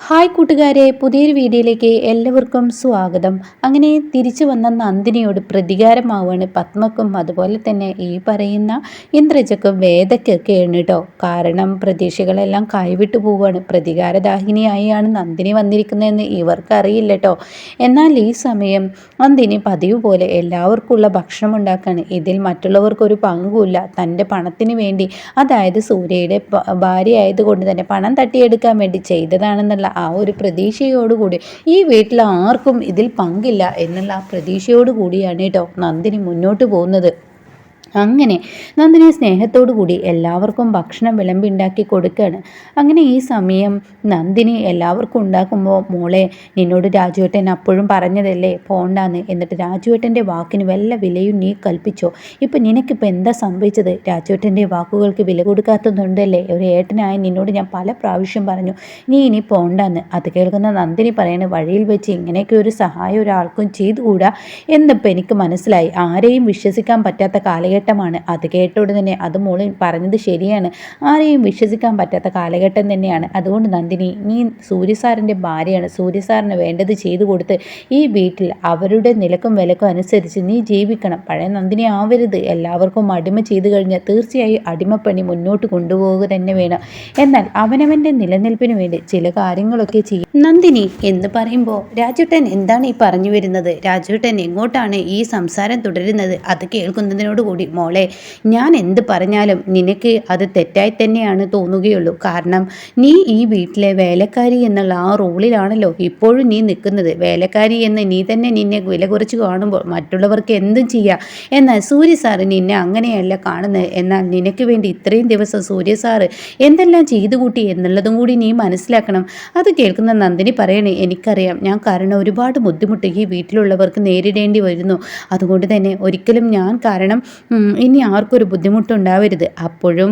Hi കൂട്ടുകാരെ പുതിയൊരു വീഡിയോയിലേക്ക് എല്ലാവർക്കും സ്വാഗതം. അങ്ങനെ തിരിച്ചു വന്ന നന്ദിനിയോട് പ്രതികാരമാവാണ് പത്മക്കും അതുപോലെ തന്നെ ഈ പറയുന്ന ഇന്ദ്രജക്കും വേദക്കൊക്കെ കേട്ടോ കാരണം പ്രതീക്ഷകളെല്ലാം കൈവിട്ടു പോവുകയാണ്. പ്രതികാരദാഹിനിയായാണ് നന്ദിനി വന്നിരിക്കുന്നതെന്ന് ഇവർക്കറിയില്ല കേട്ടോ എന്നാൽ ഈ സമയം നന്ദിനി പതിവ് പോലെ എല്ലാവർക്കുമുള്ള ഭക്ഷണം ഉണ്ടാക്കാണ്. ഇതിൽ മറ്റുള്ളവർക്കൊരു പങ്കുമില്ല. തന്റെ പണത്തിന് വേണ്ടി അതായത് സൂര്യയുടെ ഭാര്യ ആയതുകൊണ്ട് തന്നെ പണം തട്ടിയെടുക്കാൻ വേണ്ടി ചെയ്തതാണെന്നുള്ള ആ ഒരു പ്രതീക്ഷയോടുകൂടി ഈ വീട്ടിൽ ആർക്കും ഇതിൽ പങ്കില്ല എന്നുള്ള ആ പ്രതീക്ഷയോടുകൂടിയാണ് കേട്ടോ നന്ദിനി മുന്നോട്ട് പോകുന്നത്. അങ്ങനെ നന്ദിനി സ്നേഹത്തോടു കൂടി എല്ലാവർക്കും ഭക്ഷണം വിളമ്പി ഉണ്ടാക്കി കൊടുക്കുകയാണ് അങ്ങനെ ഈ സമയം നന്ദിനി എല്ലാവർക്കും ഉണ്ടാക്കുമ്പോൾ മോളെ നിന്നോട് രാജുവേട്ടൻ അപ്പോഴും പറഞ്ഞതല്ലേ? പോണ്ടാന്ന്. എന്നിട്ട് രാജുവേട്ടന്റെ വാക്കിന് വല്ല വിലയും നീ കൽപ്പിച്ചോ? ഇപ്പം നിനക്കിപ്പോൾ എന്താ സംഭവിച്ചത്? രാജുവേട്ടന്റെ വാക്കുകൾക്ക് വില കൊടുക്കാത്തതുണ്ടല്ലേ ഒരു ഏട്ടനായ നിന്നോട് ഞാൻ പല പ്രാവശ്യം പറഞ്ഞു നീ ഇനി പോണ്ടാന്ന്. അത് കേൾക്കുന്ന നന്ദിനി പറയണ വഴിയിൽ വെച്ച് ഇങ്ങനെയൊക്കെ ഒരു സഹായം ഒരാൾക്കും ചെയ്തുകൂടാ? എന്നിപ്പോൾ എനിക്ക് മനസ്സിലായി. ആരെയും വിശ്വസിക്കാൻ പറ്റാത്ത കാലഘട്ടം കാലഘട്ടമാണ്. അത് കേട്ടോട് തന്നെ അത് മോൾ പറഞ്ഞത് ശരിയാണ്. ആരെയും വിശ്വസിക്കാൻ പറ്റാത്ത കാലഘട്ടം തന്നെയാണ്. അതുകൊണ്ട് നന്ദിനി നീ സൂര്യസാറിന്റെ ഭാര്യയാണ്. സൂര്യസാറിന് വേണ്ടത് ചെയ്തു കൊടുത്ത് ഈ വീട്ടിൽ അവരുടെ നിലക്കും വിലക്കും അനുസരിച്ച് നീ ജീവിക്കണം. പഴയ നന്ദിനി ആവരുത്. എല്ലാവർക്കും അടിമ ചെയ്തു കഴിഞ്ഞാൽ തീർച്ചയായും അടിമപ്പണി മുന്നോട്ട് കൊണ്ടുപോവുക തന്നെ വേണം. എന്നാൽ അവനവന്റെ നിലനിൽപ്പിന് വേണ്ടി ചില കാര്യങ്ങളൊക്കെ ചെയ്യും നന്ദിനി എന്ന് പറയുമ്പോൾ രാജുട്ടൻ എന്താണ് ഈ പറഞ്ഞു വരുന്നത്? രാജുട്ടൻ എങ്ങോട്ടാണ് ഈ സംസാരം തുടരുന്നത്? അത് കേൾക്കുന്നതിനോടുകൂടി മോളെ ഞാൻ എന്ത് പറഞ്ഞാലും നിനക്ക് അത് തെറ്റായി തന്നെയാണ് തോന്നുകയുള്ളൂ. കാരണം നീ ഈ വീട്ടിലെ വേലക്കാരി എന്നുള്ള ആ റോളിലാണല്ലോ ഇപ്പോഴും നീ നിൽക്കുന്നത്. വേലക്കാരി എന്ന് നീ തന്നെ നിന്നെ വില കുറച്ച് കാണുമ്പോൾ മറ്റുള്ളവർക്ക് എന്തും ചെയ്യാം. എന്നാൽ സൂര്യ സാറ് നിന്നെ അങ്ങനെയല്ല കാണുന്നത്. എന്നാൽ നിനക്ക് വേണ്ടി ഇത്രയും ദിവസം സൂര്യ സാറ് എന്തെല്ലാം ചെയ്തു കൂട്ടി എന്നുള്ളതും കൂടി നീ മനസ്സിലാക്കണം. അത് കേൾക്കുന്ന നന്ദിനി പറയണേ എനിക്കറിയാം. ഞാൻ കാരണം ഒരുപാട് ബുദ്ധിമുട്ട് ഈ വീട്ടിലുള്ളവർക്ക് നേരിടേണ്ടി വരുന്നു. അതുകൊണ്ട് തന്നെ ഒരിക്കലും ഞാൻ കാരണം ഇനി ആർക്കൊരു ബുദ്ധിമുട്ടുണ്ടാവരുത്. അപ്പോഴും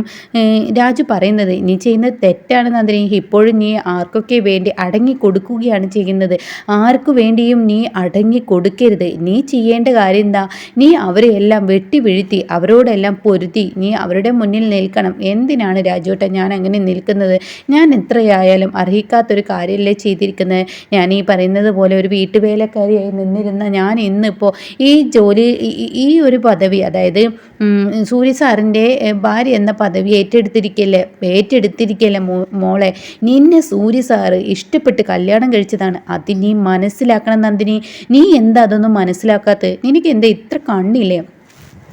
രാജു പറയുന്നത് നീ ചെയ്യുന്നത് തെറ്റാണ് നന്ദിനി. ഇപ്പോഴും നീ ആർക്കൊക്കെ വേണ്ടി അടങ്ങി കൊടുക്കുകയാണ് ചെയ്യുന്നത്. ആർക്കു വേണ്ടിയും നീ അടങ്ങി കൊടുക്കരുത് നീ ചെയ്യേണ്ട കാര്യം എന്താ? നീ അവരെ എല്ലാം വെട്ടി വീഴ്ത്തി അവരോടെല്ലാം പൊരുത്തി നീ അവരുടെ മുന്നിൽ നിൽക്കണം. എന്തിനാണ് രാജുവേട്ട ഞാൻ അങ്ങനെ നിൽക്കുന്നത്? ഞാൻ എത്രയായാലും അർഹിക്കാത്തൊരു കാര്യമല്ലേ ചെയ്തിരിക്കുന്നത്? ഞാൻ ഈ പറയുന്നത് പോലെ ഒരു വീട്ടുവേലക്കാരിയായി നിന്നിരുന്ന ഞാൻ ഇന്നിപ്പോൾ ഈ ജോലി ഈ ഒരു പദവി അതായത് സൂര്യ സാറിന്റെ ഭാര്യ എന്ന പദവി ഏറ്റെടുത്തിരിക്കല്ലേ? ഏറ്റെടുത്തിരിക്കല്ലേ മോളെ? നിന്നെ സൂര്യ സാറ് ഇഷ്ടപ്പെട്ട് കല്യാണം കഴിച്ചതാണ്. അത് നീ മനസ്സിലാക്കണം നന്ദിനി. നീ എന്താ അതൊന്നും മനസ്സിലാക്കാത്തത്? നിനക്ക് എന്താ ഇത്ര കണ്ണില്ലേ?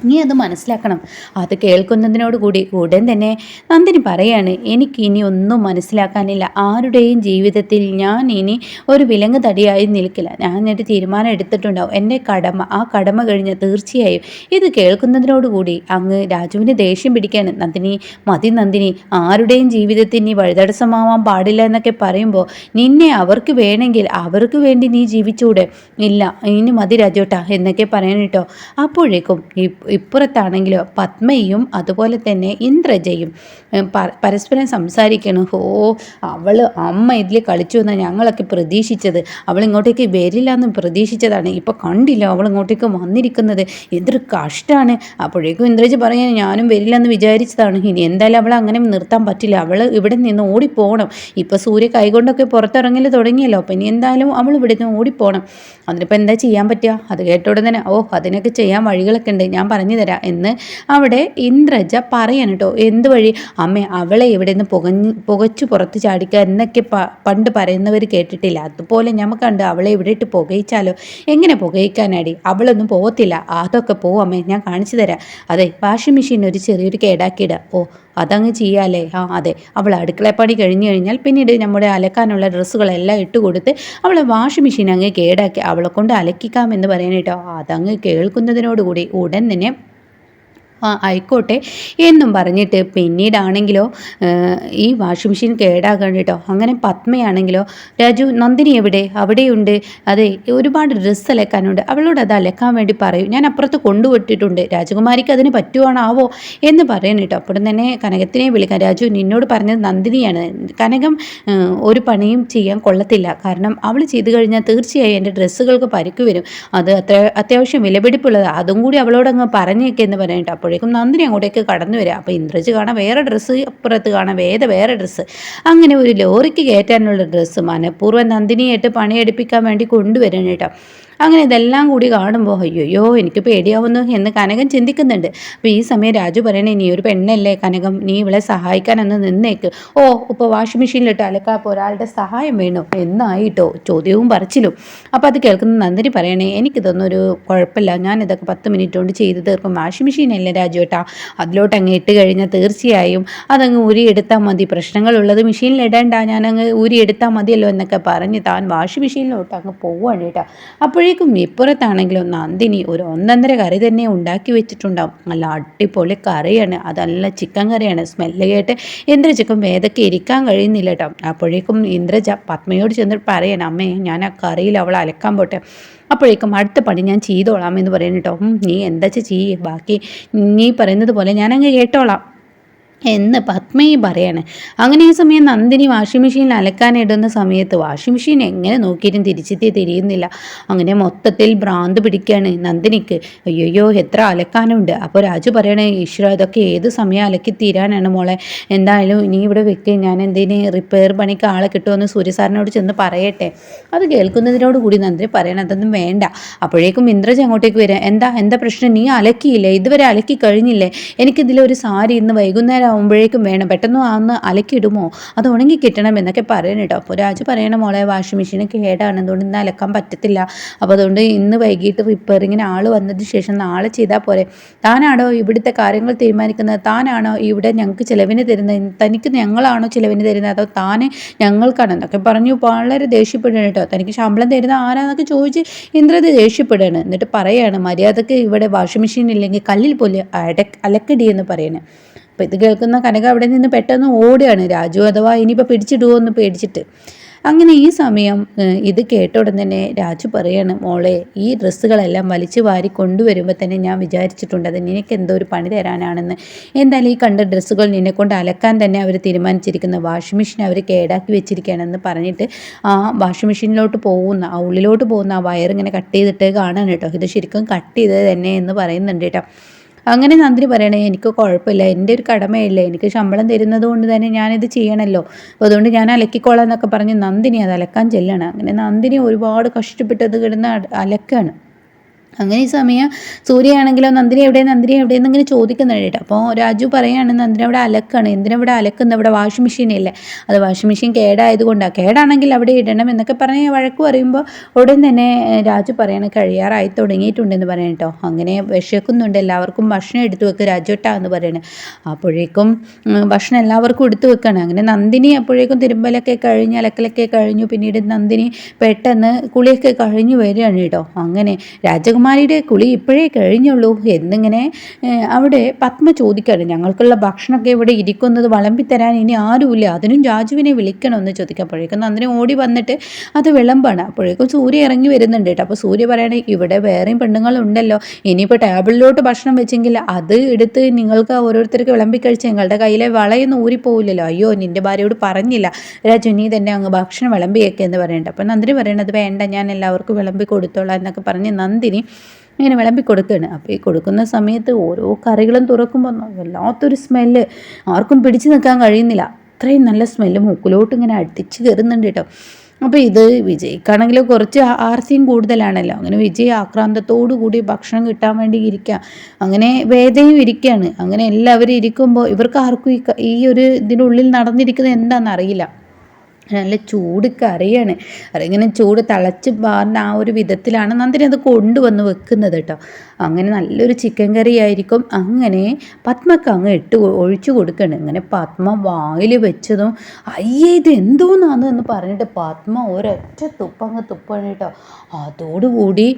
നീ അത് മനസ്സിലാക്കണം. അത് കേൾക്കുന്നതിനോട് കൂടി ഉടൻ തന്നെ നന്ദിനി പറയാണ് എനിക്ക് ഇനി ഒന്നും മനസ്സിലാക്കാനില്ല. ആരുടെയും ജീവിതത്തിൽ ഞാൻ ഇനി ഒരു വിലങ്ങ് തടിയായി നിൽക്കില്ല. ഞാൻ എന്റെ തീരുമാനം എടുത്തിട്ടുണ്ടാവും. എന്റെ കടമ ആ കടമ കഴിഞ്ഞ തീർച്ചയായും ഇത് കേൾക്കുന്നതിനോടുകൂടി അങ്ങ് രാജുവിന് ദേഷ്യം പിടിക്കാണ് നന്ദിനി മതി നന്ദിനി ആരുടെയും ജീവിതത്തിൽ നീ വഴിതടസ്സമാവാൻ പാടില്ല എന്നൊക്കെ പറയുമ്പോൾ നിന്നെ അവർക്ക് വേണമെങ്കിൽ അവർക്ക് വേണ്ടി നീ ജീവിച്ചൂടെ. ഇല്ല ഇനി മതി രാജോട്ടാ എന്നൊക്കെ പറയാനിട്ടോ അപ്പോഴേക്കും ഇപ്പുറത്താണെങ്കിലോ പത്മയും അതുപോലെ തന്നെ ഇന്ദ്രജയും പരസ്പരം സംസാരിക്കണം. ഓ അവൾ അമ്മ ഇതിൽ കളിച്ചു എന്നാണ് ഞങ്ങളൊക്കെ പ്രതീക്ഷിച്ചത്. അവൾ ഇങ്ങോട്ടേക്ക് വരില്ല എന്ന് പ്രതീക്ഷിച്ചതാണ്. ഇപ്പോൾ കണ്ടില്ല അവൾ ഇങ്ങോട്ടേക്ക് വന്നിരിക്കുന്നത്? എന്തൊരു കഷ്ടമാണ് അപ്പോഴേക്കും ഇന്ദ്രജ പറയാൻ ഞാനും വരില്ല എന്ന് വിചാരിച്ചതാണ്. ഇനി എന്തായാലും അവൾ അങ്ങനെ നിർത്താൻ പറ്റില്ല. അവൾ ഇവിടെ നിന്ന് ഓടിപ്പോകണം ഇപ്പോൾ സൂര്യ കൈകൊണ്ടൊക്കെ പുറത്തിറങ്ങൽ തുടങ്ങിയല്ലോ. അപ്പം ഇനി എന്തായാലും അവൾ ഇവിടെ നിന്ന് ഓടിപ്പോകണം അതിനിപ്പോൾ എന്താ ചെയ്യാൻ പറ്റുക? അത് കേട്ടോടെ തന്നെ ഓ അതിനൊക്കെ ചെയ്യാൻ വഴികളൊക്കെ ഉണ്ട്. ഞാൻ പറഞ്ഞു തരാം എന്ന് അവിടെ ഇന്ദ്രജ പറയാൻ കേട്ടോ. എന്ത് വഴി അമ്മ അവളെ ഇവിടെ നിന്ന് പുകഞ്ഞ് പുകച്ചു പുറത്ത് ചാടിക്കുക എന്നൊക്കെ പണ്ട് പറയുന്നവർ കേട്ടിട്ടില്ല. അതുപോലെ കണ്ട് അവളെ ഇവിടെ ഇട്ട് പുകയിച്ചാലോ? എങ്ങനെ പുകയിക്കാനാടി? അവളൊന്നും പോകത്തില്ല അതൊക്കെ പോവമ്മേ ഞാൻ കാണിച്ചു തരാം അതെ വാഷിംഗ് മെഷീൻ ഒരു ചെറിയൊരു കേടാക്കിയിടുക ഓ അതങ്ങ് ചെയ്യാല്ലേ ആ അതെ. അവൾ അടുക്കളപ്പണി കഴിഞ്ഞു കഴിഞ്ഞാൽ പിന്നീട് നമ്മുടെ അലക്കാനുള്ള ഡ്രസ്സുകളെല്ലാം ഇട്ട് കൊടുത്ത് അവളെ വാഷിംഗ് മെഷീൻ അങ്ങ് കേടാക്കി അവളെ കൊണ്ട് അലക്കിക്കാം എന്ന് പറയാനായിട്ടോ അതങ്ങ് കേൾക്കുന്നതിനോടുകൂടി ഉടൻ തന്നെ ആ ആയിക്കോട്ടെ എന്നും പറഞ്ഞിട്ട് പിന്നീടാണെങ്കിലോ ഈ വാഷിംഗ് മെഷീൻ കേടാകാൻ കേട്ടോ. അങ്ങനെ പത്മയാണെങ്കിലോ രാജു നന്ദിനി എവിടെ? അവിടെയുണ്ട്. അതെ ഒരുപാട് ഡ്രസ്സ് അലക്കാനുണ്ട്. അവളോട് അത് അലക്കാൻ വേണ്ടി പറയും. ഞാൻ അപ്പുറത്ത് കൊണ്ടുപോയിട്ടിട്ടുണ്ട് രാജകുമാരിക്ക് അതിന് പറ്റുവാണാവോ എന്ന് പറയാൻ കേട്ടോ. അപ്പോഴും തന്നെ കനകത്തിനെ വിളിക്കാം. രാജു നിന്നോട് പറഞ്ഞത് നന്ദിനിയാണ്. കനകം ഒരു പണിയും ചെയ്യാൻ കൊള്ളത്തില്ല. കാരണം അവൾ ചെയ്തു കഴിഞ്ഞാൽ തീർച്ചയായും എന്റെ ഡ്രസ്സുകൾക്ക് പരിക്ക് വരും. അത് അത്ര അത്യാവശ്യം വിലപിടിപ്പുള്ളത്. അതും കൂടി അവളോടങ്ങ് പറഞ്ഞേക്കെന്ന് പറയണം കേട്ടോ. അപ്പോൾ അപ്പോഴേക്കും നന്ദിനി അങ്ങോട്ടേക്ക് കടന്നു വരിക. അപ്പോൾ ഇന്ദ്രജ് കാണാൻ വേറെ ഡ്രസ്സ് അപ്പുറത്ത് കാണാൻ വേദ വേറെ ഡ്രസ്സ് അങ്ങനെ ഒരു ലോറിക്ക് കയറ്റാനുള്ള ഡ്രസ്സ് മനഃപൂർവം നന്ദിനിയായിട്ട് പണിയെടുപ്പിക്കാൻ വേണ്ടി കൊണ്ടുവരണം കേട്ടോ. അങ്ങനെ ഇതെല്ലാം കൂടി കാണുമ്പോൾ അയ്യോയ്യോ എനിക്ക് പേടിയാവുന്നു എന്ന് കനകൻ ചിന്തിക്കുന്നുണ്ട്. അപ്പോൾ ഈ സമയം രാജു പറയണേ നീ ഒരു പെണ്ണല്ലേ കനകം? നീ ഇവളെ സഹായിക്കാനൊന്ന് നിന്നേക്ക്. ഓ ഇപ്പോൾ വാഷിംഗ് മെഷീനിലിട്ട് അലക്കാപ്പോൾ ഒരാളുടെ സഹായം വേണോ? എന്നായിട്ടോ ചോദ്യവും പറച്ചിലും. അപ്പോൾ അത് കേൾക്കുന്ന നന്ദിനി പറയണേ എനിക്കിതൊന്നും ഒരു കുഴപ്പമില്ല. ഞാൻ ഇതൊക്കെ പത്ത് മിനിറ്റ് കൊണ്ട് ചെയ്ത് തീർക്കും. വാഷിംഗ് മെഷീനല്ലേ ഏട്ടാ? അതിലോട്ട് അങ്ങ് ഇട്ട് കഴിഞ്ഞാൽ തീർച്ചയായും അതങ്ങ് ഊരിയെടുത്താൽ മതി. പ്രശ്നങ്ങളുള്ളത് മെഷീനിൽ ഇടണ്ട. ഞാനങ്ങ് ഊരിയെടുത്താൽ മതിയല്ലോ എന്നൊക്കെ പറഞ്ഞ് താൻ വാഷിംഗ് മെഷീനിലോട്ട് അങ്ങ് പോവുകയാണ് കേട്ടോ അപ്പോഴേ അപ്പോഴേക്കും ഇപ്പുറത്താണെങ്കിലും നന്ദിനി ഒരു ഒന്നൊന്നര കറി തന്നെ ഉണ്ടാക്കി വെച്ചിട്ടുണ്ടാവും. നല്ല അടിപൊളി കറിയാണ്. അതല്ല ചിക്കൻ കറിയാണ്. സ്മെല്ല് കേട്ട് ഇന്ദ്രജക്കും വേദയ്ക്ക് ഇരിക്കാൻ കഴിയുന്നില്ല കേട്ടോ. അപ്പോഴേക്കും ഇന്ദ്രജ പത്മയോട് ചെന്നിട്ട് പറയണം അമ്മേ ഞാൻ ആ കറിയിൽ അവൾ അലക്കാൻ പോട്ടെ. അപ്പോഴേക്കും അടുത്ത പണി ഞാൻ ചെയ്തോളാം എന്ന് പറയുന്നു കേട്ടോ. നീ എന്താ ചെയ്യേ? ബാക്കി നീ പറയുന്നത് പോലെ ഞാനങ്ങ് കേട്ടോളാം. എന്ന് പത്മയും പറയാണ്. അങ്ങനെ ഈ സമയം നന്ദിനി വാഷിംഗ് മെഷീനിൽ അലക്കാനിടുന്ന സമയത്ത് വാഷിംഗ് മെഷീൻ എങ്ങനെ നോക്കിയിട്ടും തിരിച്ചെത്തി തിരിയുന്നില്ല. അങ്ങനെ മൊത്തത്തിൽ ഭ്രാന്ത് പിടിക്കുകയാണ് നന്ദിനിക്ക്. അയ്യോ എത്ര അലക്കാനുണ്ട്? അപ്പോൾ രാജു പറയണേ ഈശ്വര ഇതൊക്കെ ഏത് സമയം അലക്കി തീരാനാണ് മോളെ? എന്തായാലും ഇനി ഇവിടെ വെക്കുകയും ഞാൻ എന്തിന് റിപ്പയർ പണിക്ക് ആളെ കിട്ടുമെന്ന് സൂര്യസാറിനോട് ചെന്ന് പറയട്ടെ. അത് കേൾക്കുന്നതിനോട് കൂടി നന്ദിനി പറയണം അതൊന്നും വേണ്ട. അപ്പോഴേക്കും ഇന്ദ്രജ് അങ്ങോട്ടേക്ക് വരാം. എന്താ? എന്താ പ്രശ്നം? നീ അലക്കിയില്ലേ? ഇതുവരെ അലക്കി കഴിഞ്ഞില്ലേ? എനിക്കിതിലൊരു സാരി ഇന്ന് വൈകുന്നേരം ആകുമ്പോഴേക്കും വേണം. പെട്ടെന്ന് അന്ന് അലക്കിടുമോ അത് ഉണങ്ങി കിട്ടണം എന്നൊക്കെ പറയണം കേട്ടോ അപ്പോൾ രാജു പറയണ മോളെ വാഷിംഗ് മെഷീൻ കേടാണ്. അതുകൊണ്ട് ഇന്ന് അലക്കാൻ പറ്റത്തില്ല. അപ്പോൾ അതുകൊണ്ട് ഇന്ന് വൈകിട്ട് റിപ്പയറിങ്ങിന് ആൾ വന്നതിന് ശേഷം നാളെ ചെയ്താൽ പോരെ. താനാണോ ഇവിടുത്തെ കാര്യങ്ങൾ തീരുമാനിക്കുന്നത്? താനാണോ ഇവിടെ ഞങ്ങൾക്ക് ചിലവിന് തരുന്നത്? തനിക്ക് ഞങ്ങളാണോ ചിലവിന് തരുന്നത്? അതോ താനെ ഞങ്ങൾക്കാണോ എന്നൊക്കെ പറഞ്ഞു വളരെ ദേഷ്യപ്പെടുകയാണ് കേട്ടോ തനിക്ക് ശമ്പളം തരുന്ന ആരാന്നൊക്കെ ചോദിച്ച് ഇന്ദ്രത് ദേഷ്യപ്പെടുകയാണ്. എന്നിട്ട് പറയാണ് മര്യാദയ്ക്ക് ഇവിടെ വാഷിംഗ് മെഷീൻ ഇല്ലെങ്കിൽ കല്ലിൽ പോലെ അട അലക്കടി എന്ന് പറയുന്നത് അപ്പോൾ ഇത് കേൾക്കുന്ന കനക അവിടെ നിന്ന് പെട്ടെന്ന് ഓടുകയാണ്. രാജു അഥവാ ഇനിയിപ്പോൾ പിടിച്ചിടുമോ എന്ന് പേടിച്ചിട്ട്. അങ്ങനെ ഈ സമയം ഇത് കേട്ട ഉടൻ തന്നെ രാജു പറയാണ് മോളെ ഈ ഡ്രസ്സുകളെല്ലാം വലിച്ചു വാരി കൊണ്ടുവരുമ്പോൾ തന്നെ ഞാൻ വിചാരിച്ചിട്ടുണ്ട് അത് നിനക്ക് എന്തോ ഒരു പണി തരാനാണെന്ന്. എന്തായാലും ഈ കണ്ട ഡ്രസ്സുകൾ നിന്നെക്കൊണ്ട് അലക്കാൻ തന്നെ അവർ തീരുമാനിച്ചിരിക്കുന്ന. വാഷിംഗ് മെഷീൻ അവർ കേടാക്കി വെച്ചിരിക്കുകയാണെന്ന് പറഞ്ഞിട്ട് ആ വാഷിംഗ് മെഷീനിലോട്ട് പോകുന്ന ആ ഉള്ളിലോട്ട് പോകുന്ന ആ ഇങ്ങനെ കട്ട് ചെയ്തിട്ട് കാണാൻ കേട്ടോ. ഇത് ശരിക്കും കട്ട് ചെയ്തത് തന്നെ എന്ന് പറയുന്നുണ്ട് കേട്ടോ. അങ്ങനെ നന്ദി പറയണേ എനിക്ക് കുഴപ്പമില്ല എന്റെ ഒരു കടമയില്ല എനിക്ക് ശമ്പളം തരുന്നത് കൊണ്ട് തന്നെ ഞാനിത് ചെയ്യണമല്ലോ അതുകൊണ്ട് ഞാൻ അലക്കിക്കോളാം എന്നൊക്കെ പറഞ്ഞ് നന്ദിനി അത് അലക്കാൻ ചെല്ലണം. അങ്ങനെ നന്ദിനി ഒരുപാട് കഷ്ടപ്പെട്ടത് കിടന്ന് അലക്കാണ്. അങ്ങനെ ഈ സമയം സൂര്യയാണെങ്കിലോ നന്ദിനി എവിടെ നന്ദിനി എവിടെ എന്നിങ്ങനെ ചോദിക്കുന്നുണ്ട് അപ്പോൾ രാജു പറയാണ് നന്ദിനി അവിടെ അലക്കാണ്. എന്തിനാ ഇവിടെ അലക്കുന്നത്? ഇവിടെ വാഷിംഗ് മെഷീൻ ഇല്ലേ? അത് വാഷിംഗ് മെഷീൻ കേടായതുകൊണ്ടാണ് കേടാണെങ്കിൽ അവിടെ ഇടണം എന്നൊക്കെ പറഞ്ഞ് വഴക്ക് പറയുമ്പോൾ ഉടൻ തന്നെ രാജു പറയാണ് കഴിയാറായി തുടങ്ങിയിട്ടുണ്ടെന്ന് പറയണം കേട്ടോ. അങ്ങനെ വിശക്കുന്നുണ്ട്. എല്ലാവർക്കും ഭക്ഷണം എടുത്തു വെക്കുക രാജുട്ടാ എന്ന് പറയണേ. അപ്പോഴേക്കും ഭക്ഷണം എല്ലാവർക്കും എടുത്തു വെക്കണം. അങ്ങനെ നന്ദിനി അപ്പോഴേക്കും തിരുമ്പലൊക്കെ കഴിഞ്ഞ് അലക്കലൊക്കെ കഴിഞ്ഞു. പിന്നീട് നന്ദിനി പെട്ടെന്ന് കുളിയൊക്കെ കഴിഞ്ഞു വരികയാണ് കേട്ടോ. അങ്ങനെ രാജകുമാർ രാജകുമാരിയുടെ കുളി ഇപ്പോഴേ കഴിഞ്ഞുള്ളൂ. എന്നിങ്ങനെ അവിടെ പത്മ ചോദിക്കാറ് ഞങ്ങൾക്കുള്ള ഭക്ഷണമൊക്കെ ഇവിടെ ഇരിക്കുന്നത് വിളമ്പിത്തരാൻ ഇനി ആരുമില്ല. അതിനും രാജുവിനെ വിളിക്കണമെന്ന് ചോദിക്കപ്പോഴേക്കും നന്ദിനി ഓടി വന്നിട്ട് അത് വിളമ്പാണ്. അപ്പോഴേക്കും സൂര്യ ഇറങ്ങി വരുന്നുണ്ട് കേട്ടോ. അപ്പോൾ സൂര്യ പറയണേ ഇവിടെ വേറെയും പെണ്ണുങ്ങളുണ്ടല്ലോ. ഇനിയിപ്പോൾ ടേബിളിലോട്ട് ഭക്ഷണം വെച്ചെങ്കിൽ അത് എടുത്ത് നിങ്ങൾക്ക് ഓരോരുത്തർക്ക് വിളമ്പി കഴിച്ച് നിങ്ങളുടെ കയ്യിലെ വളയൊന്നും ഊരിപ്പോവില്ലല്ലോ. അയ്യോ നിന്റെ ഭാര്യയോട് പറഞ്ഞില്ല. രാജു നീ തന്നെ അങ്ങ് ഭക്ഷണം വിളമ്പിയൊക്കെ എന്ന് പറയണ്ട. അപ്പോൾ നന്ദിനി പറയണത് വേണ്ട ഞാൻ എല്ലാവർക്കും വിളമ്പി കൊടുത്തോളാം എന്നൊക്കെ പറഞ്ഞ് നന്ദിനി ഇങ്ങനെ വിളമ്പി കൊടുക്കുകയാണ് അപ്പോൾ ഈ കൊടുക്കുന്ന സമയത്ത് ഓരോ കറികളും തുറക്കുമ്പോൾ വല്ലാത്തൊരു സ്മെല്ല് ആർക്കും പിടിച്ചു നിൽക്കാൻ കഴിയുന്നില്ല. അത്രയും നല്ല സ്മെല്ല് മൂക്കിലോട്ട് ഇങ്ങനെ അടിച്ച് കയറുന്നുണ്ട് കേട്ടോ. അപ്പോൾ ഇത് വിജയ്ക്കാണെങ്കിൽ കുറച്ച് ആർത്തിയും കൂടുതലാണല്ലോ. അങ്ങനെ വിജയ് ആക്രാന്തത്തോടു കൂടി ഭക്ഷണം കിട്ടാൻ വേണ്ടി ഇരിക്കുക അങ്ങനെ വേദയും ഇരിക്കുകയാണ് അങ്ങനെ എല്ലാവരും ഇരിക്കുമ്പോൾ ഇവർക്ക് ആർക്കും ഈ ഒരു ഇതിനുള്ളിൽ നടന്നിരിക്കുന്നത് എന്താണെന്ന് അറിയില്ല. നല്ല ചൂട് കറിയാണ്. അതിങ്ങനെ ചൂട് തിളച്ച് പാർന്ന ആ ഒരു വിധത്തിലാണ് നന്ദിനി അത് കൊണ്ടുവന്ന് വെക്കുന്നത് കേട്ടോ. അങ്ങനെ നല്ലൊരു ചിക്കൻ കറി ആയിരിക്കും അങ്ങനെ പത്മക്ക് അങ്ങ് ഇട്ട് ഒഴിച്ചു കൊടുക്കണം. ഇങ്ങനെ പത്മ വായിൽ വെച്ചതും അയ്യേ ഇത് എന്തോന്നാന്ന് എന്ന് പറഞ്ഞിട്ട് പത്മ ഒരൊറ്റ തുപ്പങ്ങ് തുപ്പാണ് കേട്ടോ. അതോടുകൂടി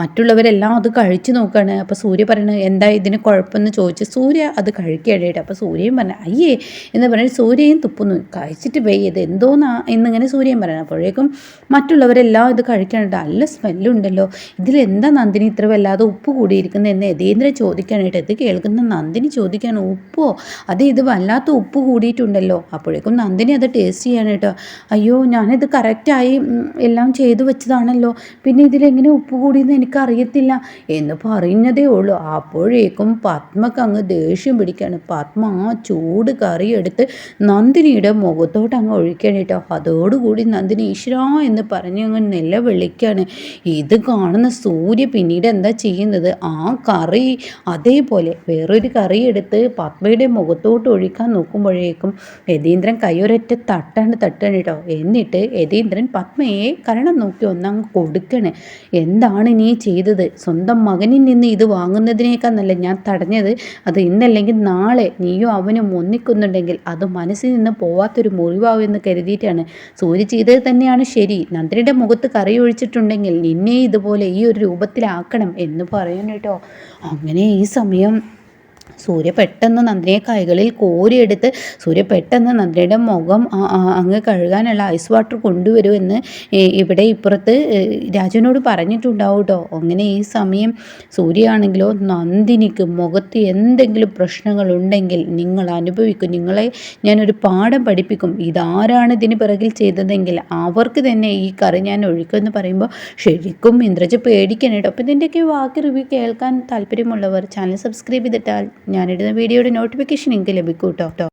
മറ്റുള്ളവരെല്ലാം അത് കഴിച്ചു നോക്കുകയാണ് അപ്പോൾ സൂര്യ പറയണത് എന്താ ഇതിന് കുഴപ്പമെന്ന് ചോദിച്ച് സൂര്യ അത് കഴിക്കുകയാണ് കേട്ടോ. അപ്പോൾ സൂര്യയും പറഞ്ഞു അയ്യേ എന്ന് പറഞ്ഞിട്ട് സൂര്യയും തുപ്പുന്നു. കഴിച്ചിട്ട് വേ ഇത് എന്തോന്നാ എന്നിങ്ങനെ സൂര്യൻ പറയണം. അപ്പോഴേക്കും മറ്റുള്ളവരെല്ലാം ഇത് കഴിക്കാനായിട്ട് നല്ല സ്മെല്ലുണ്ടല്ലോ. ഇതിലെന്താ നന്ദിനി ഇത്ര വല്ലാതെ ഉപ്പ് കൂടിയിരിക്കുന്നത് എന്ന് യതീന്ദ്രൻ ചോദിക്കാനായിട്ട് ഇത് കേൾക്കുന്ന നന്ദിനി ചോദിക്കാൻ ഉപ്പോ? അതെ ഇത് വല്ലാത്ത ഉപ്പ് കൂടിയിട്ടുണ്ടല്ലോ. അപ്പോഴേക്കും നന്ദിനി അത് ടേസ്റ്റ് ചെയ്യാനായിട്ട് അയ്യോ ഞാനിത് കറക്റ്റായി എല്ലാം ചെയ്തു വെച്ചതാണല്ലോ. പിന്നെ ഇതിലെങ്ങനെ ഉപ്പ് കൂടിയെന്ന് എനിക്കറിയത്തില്ല. എന്ന് പറഞ്ഞതേ ഉള്ളൂ. അപ്പോഴേക്കും പത്മക്ക് അങ്ങ് ദേഷ്യം പിടിക്കുകയാണ് പത്മ ആ ചൂട് കറിയെടുത്ത് നന്ദിനിയുടെ മുഖത്തോട്ട് അങ്ങ് കേട്ടോ അതോടുകൂടി നന്ദിനി ഈശ്വര എന്ന് പറഞ്ഞ് അങ്ങ് നിലവിളിക്കാണ് ഇത് കാണുന്ന സൂര്യ പിന്നീട് എന്താ ചെയ്യുന്നത്? ആ കറി അതേപോലെ വേറൊരു കറി എടുത്ത് പത്മയുടെ മുഖത്തോട്ട് ഒഴിക്കാൻ നോക്കുമ്പോഴേക്കും യതീന്ദ്രൻ കൈയൊരൊറ്റ തട്ടാണ് തട്ടാണ് കേട്ടോ എന്നിട്ട് യതീന്ദ്രൻ പത്മയെ കരണം നോക്കി ഒന്നങ്ങ് കൊടുക്കണേ. എന്താണ് നീ ചെയ്തത്? സ്വന്തം മകനിൽ നിന്ന് ഇത് വാങ്ങുന്നതിനേക്കാൾ നല്ല ഞാൻ തടഞ്ഞത്. അത് ഇന്നല്ലെങ്കിൽ നാളെ നീയോ അവനും ഒന്നിക്കുന്നുണ്ടെങ്കിൽ അത് മനസ്സിൽ നിന്ന് പോവാത്തൊരു മുറിവാകുമെന്ന് കരുതിയിട്ടാണ് സൂര്യ ചെയ്തത് തന്നെയാണ് ശരി. നന്ദിനിയുടെ മുഖത്ത് കറി ഒഴിച്ചിട്ടുണ്ടെങ്കിൽ നിന്നെ ഇതുപോലെ ഈ ഒരു രൂപത്തിലാക്കണം എന്ന് പറയാൻ കേട്ടോ. അങ്ങനെ ഈ സമയം സൂര്യ പെട്ടെന്ന് നന്ദിനിയെ കൈകളിൽ കോരിയെടുത്ത് സൂര്യ പെട്ടെന്ന് നന്ദിനിയുടെ മുഖം അങ്ങ് കഴുകാനുള്ള ഐസ് വാട്ടർ കൊണ്ടുവരുമെന്ന് ഇവിടെ ഇപ്പുറത്ത് രാജുവിനോട് പറഞ്ഞിട്ടുണ്ടാവും കേട്ടോ. അങ്ങനെ ഈ സമയം സൂര്യയാണെങ്കിലോ നന്ദിനിക്ക് മുഖത്ത് എന്തെങ്കിലും പ്രശ്നങ്ങളുണ്ടെങ്കിൽ നിങ്ങൾ അനുഭവിക്കും. നിങ്ങളെ ഞാനൊരു പാഠം പഠിപ്പിക്കും. ഇതാരാണ് ഇതിന് പിറകിൽ ചെയ്തതെങ്കിൽ അവർക്ക് തന്നെ ഈ കറി ഞാൻ ഒഴിക്കുമെന്ന് പറയുമ്പോൾ ശരിക്കും ഇന്ദ്രജ പേടിക്കണം കേട്ടോ. അപ്പം ഇതിന്റെയൊക്കെ വാക്ക് റിവ്യൂ കേൾക്കാൻ താല്പര്യമുള്ളവർ ചാനൽ സബ്സ്ക്രൈബ് ചെയ്തിട്ടാൽ ഞാനിടുന്ന വീഡിയോയുടെ നോട്ടിഫിക്കേഷൻ നിങ്ങൾക്ക് ലഭിക്കും കേട്ടോ